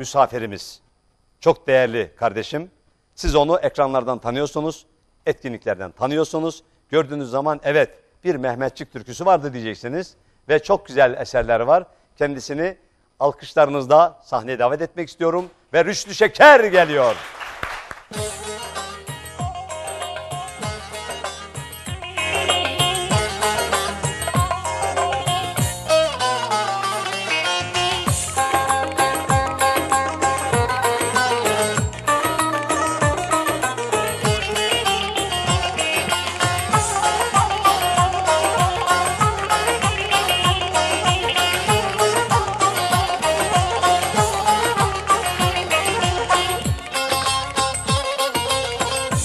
misafirimiz. Çok değerli kardeşim. Siz onu ekranlardan tanıyorsunuz, etkinliklerden tanıyorsunuz. Gördüğünüz zaman evet bir Mehmetçik türküsü vardı diyeceksiniz. Ve çok güzel eserleri var. Kendisini alkışlarınızla sahneye davet etmek istiyorum. Ve Rüştü Şeker geliyor.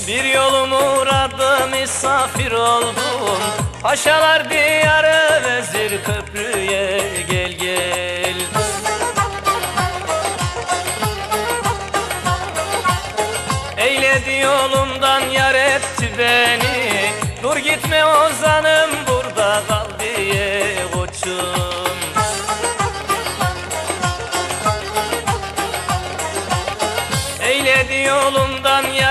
Bir yolum uğradı misafir oldum. Paşalar diyarı vezir köprüye gel gel. Eyledi yolumdan yar etti beni. Dur gitme ozanım burada kal diye koçum. Eyledi yolumdan yar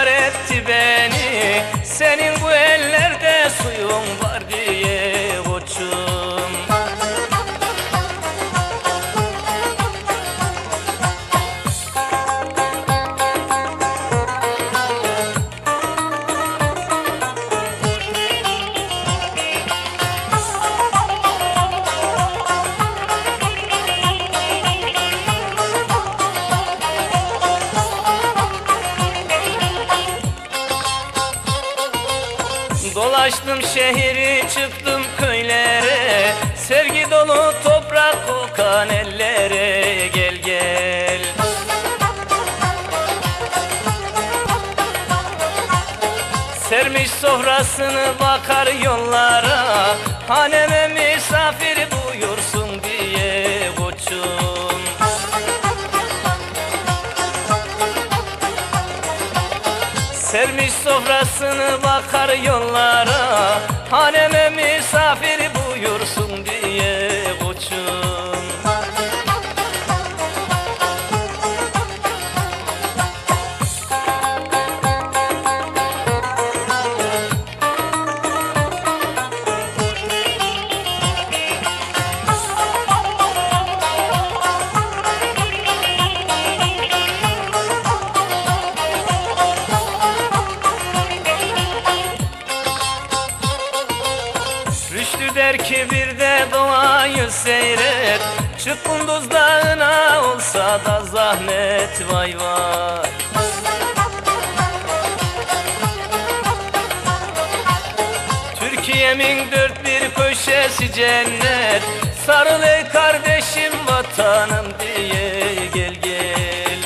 Dolaştım şehri çıktım köylere. Sevgi dolu toprak kokan ellere. Gel gel. Sermiş sofrasını bakar yollara. Haneme misafir buyursun Sermiş sofrasını bakar yollara. Haneme misafir buyursun Rüştü der ki bir de doğayı seyret. Çık kunduz dağına olsa da zahmet. Vay vay. Türkiye'min dört bir köşesi cennet. Sarıl ey kardeşim vatanım diye gel gel.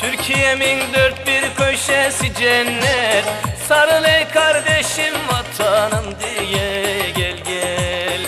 Türkiye'min dört köşesi cennet Sarıl ey kardeşim vatanım diye gel gel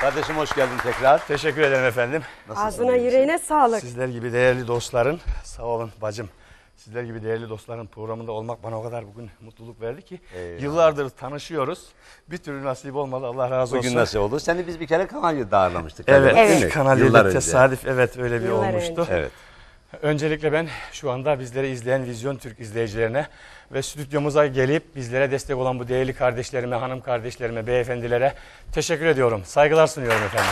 Kardeşim hoş geldin tekrar. Teşekkür ederim efendim. Nasılsın? Ağzına yüreğine sağlık. Sizler gibi değerli dostların, sağ olun bacım. Sizler gibi değerli dostların programında olmak bana o kadar bugün mutluluk verdi ki. Eyvallah. Yıllardır tanışıyoruz. Bir türlü nasip olmadı. Allah razı olsun. Bugün nasıl oldu? Seni biz bir kere Kanalya'da ağırlamıştık. Evet, Evet. mi? Kanal Yıllar Yıllar önce. tesadüf evet öyle bir Yıllar olmuştu. önce. Evet. Öncelikle ben şu anda bizleri izleyen Vizyon Türk izleyicilerine ve stüdyomuza gelip bizlere destek olan bu değerli kardeşlerime, hanım kardeşlerime, beyefendilere teşekkür ediyorum. Saygılar sunuyorum efendim.